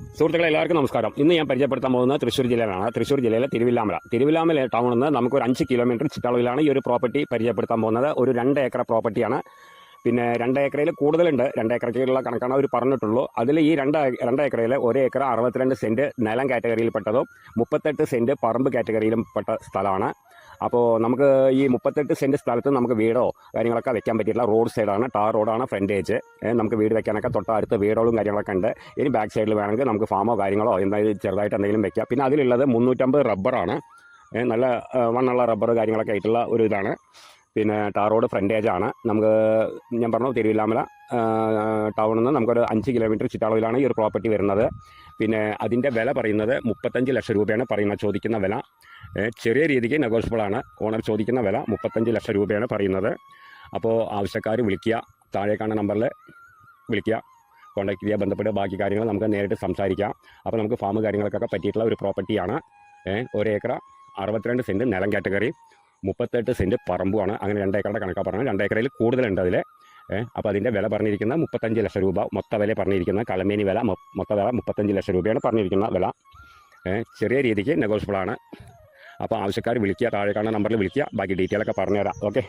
സുഹൃത്തുക്കളെ എല്ലാവർക്കും നമസ്കാരം. ഇന്ന് ഞാൻ പരിചയപ്പെടുത്താൻ പോകുന്നത് തൃശ്ശൂർ ജില്ലയിലാണ്. തൃശ്ശൂർ ജില്ലയിലെ തിരുവില്ലാമല. തിരുവില്ലാമല ടൗണിൽ നിന്ന് നമുക്ക് ഒരു അഞ്ച് കിലോമീറ്റർ ചുറ്റളവിലാണ് ഈ ഒരു പ്രോപ്പർട്ടി പരിചയപ്പെടുത്താൻ പോകുന്നത്. ഒരു രണ്ട് ഏക്കർ പ്രോപ്പർട്ടിയാണ് പിന്നെ രണ്ട് ഏക്കറയിൽ കൂടുതലുണ്ട്. രണ്ട് ഏക്കറയ്ക്കുള്ള കണക്കാണ് അവർ പറഞ്ഞിട്ടുള്ളൂ. അതിൽ ഈ രണ്ട് രണ്ട് ഏക്കറയിൽ ഒരു ഏക്കർ അറുപത്തിരണ്ട് സെന്റ് നിലം കാറ്റഗറിയിൽപ്പെട്ടതും മുപ്പത്തെട്ട് സെന്റ് പറമ്പ് കാറ്റഗറിയിലും പെട്ട സ്ഥലമാണ്. അപ്പോൾ നമുക്ക് ഈ മുപ്പത്തെട്ട് സെന്റ് സ്ഥലത്ത് നമുക്ക് വീടോ കാര്യങ്ങളൊക്കെ വെക്കാൻ പറ്റിയിട്ടില്ല റോഡ് സൈഡാണ് ടാർ റോഡാണ് ഫ്രണ്ടേജ്. നമുക്ക് വീട് വെക്കാനൊക്കെ തൊട്ടടുത്ത് വീടുകളും കാര്യങ്ങളൊക്കെ ഉണ്ട്. ഇനി ബാക്ക് സൈഡിൽ വേണമെങ്കിൽ നമുക്ക് ഫാമോ കാര്യങ്ങളോ എന്തായാലും ചെറുതായിട്ട് എന്തെങ്കിലും വെക്കാം. പിന്നെ അതിലുള്ളത് മുന്നൂറ്റമ്പത് റബ്ബറാണ്. നല്ല വണ്ണുള്ള റബ്ബർ കാര്യങ്ങളൊക്കെ ആയിട്ടുള്ള ഒരു ഇതാണ്. പിന്നെ ടാർ റോഡ് ഫ്രണ്ടേജ് ആണ് നമുക്ക് ഞാൻ പറഞ്ഞു തിരുവില്ലാമല ടൗണിൽ നിന്ന് നമുക്കൊരു അഞ്ച് കിലോമീറ്റർ ചുറ്റളവിലാണ് ഈ ഒരു പ്രോപ്പർട്ടി വരുന്നത്. പിന്നെ അതിന്റെ വില പറയുന്നത് മുപ്പത്തഞ്ച് ലക്ഷം രൂപയാണ് പറയുന്നത് ചോദിക്കുന്ന വില. ചെറിയ രീതിക്ക് നെഗോഷ്യബിൾ ആണ് ഓണർ ചോദിക്കുന്ന വില മുപ്പത്തഞ്ച് ലക്ഷം രൂപയാണ് പറയുന്നത്. അപ്പോൾ ആവശ്യക്കാർ വിളിക്കുക താഴെ കാണുന്ന നമ്പറിൽ വിളിക്കുക കോൺടാക്ട് ചെയ്യുക ബന്ധപ്പെട്ട് ബാക്കി കാര്യങ്ങൾ നമുക്ക് നേരിട്ട് സംസാരിക്കാം. അപ്പോൾ നമുക്ക് ഫാം കാര്യങ്ങൾക്കൊക്കെ പറ്റിയിട്ടുള്ള ഒരു പ്രോപ്പർട്ടിയാണ് ഒരു ഏക്കർ അറുപത്തിരണ്ട് സെന്റ് നിലം കാറ്റഗറി മുപ്പത്തെട്ട് സെന്റ് പറമ്പുമാണ്. അങ്ങനെ രണ്ട് ഏക്കറുടെ കണക്കാണ് പറഞ്ഞത്. രണ്ട് ഏക്കറിൽ കൂടുതലുണ്ട് അതിൽ അപ്പോൾ അതിന്റെ വില പറഞ്ഞിരിക്കുന്നത് മുപ്പത്തഞ്ച് ലക്ഷം രൂപ മൊത്ത വില പറഞ്ഞിരിക്കുന്നത് കളമേനി വില മൊത്ത വില മുപ്പത്തഞ്ച് ലക്ഷം രൂപയാണ് പറഞ്ഞിരിക്കുന്ന വില. ചെറിയ രീതിക്ക് നെഗോഷ്യബിൾ ആണ് അപ്പോൾ ആവശ്യക്കാർ വിളിക്കുക താഴെ കാണുന്ന നമ്പറിൽ വിളിക്കുക. ബാക്കി ഡീറ്റെയിലൊക്കെ പറഞ്ഞുതരാം. ഓക്കെ?